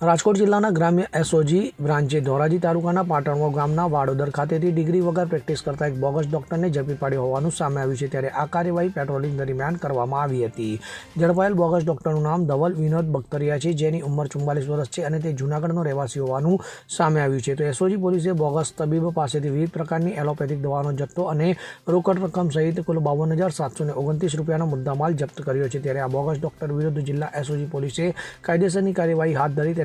રાજકોટ જિલ્લાના ગ્રામ્ય એસઓજી બ્રાન્ચે ધોરાજી તાલુકાના પાટણવા ગામના વાડોદર ખાતેથી ડિગ્રી વગર પ્રેક્ટિસ કરતા એક બોગસ ડોક્ટરને ઝડપી પાડ્યો હોવાનું સામે આવ્યું છે ત્યારે આ કાર્યવાહી પેટ્રોલિંગ દરમિયાન કરવામાં આવી હતી. ઝડપાયેલ બોગસ ડોક્ટરનું નામ ધવલ વિનોદ બખ્તરિયા છે, જેની ઉંમર ચુમ્માલીસ વર્ષ છે અને તે જૂનાગઢનો રહેવાસી હોવાનું સામે આવ્યું છે. તો એસઓજી પોલીસે બોગસ તબીબ પાસેથી વિવિધ પ્રકારની એલોપેથિક દવાનો જથ્થો અને રોકડ રકમ સહિત કુલ બાવન હજાર સાતસો ને ઓગણત્રીસ રૂપિયાનો મુદ્દામાલ જપ્ત કર્યો છે. ત્યારે આ બોગસ ડોક્ટર વિરુદ્ધ જિલ્લા એસઓજી પોલીસે કાયદેસરની કાર્યવાહી હાથ ધરી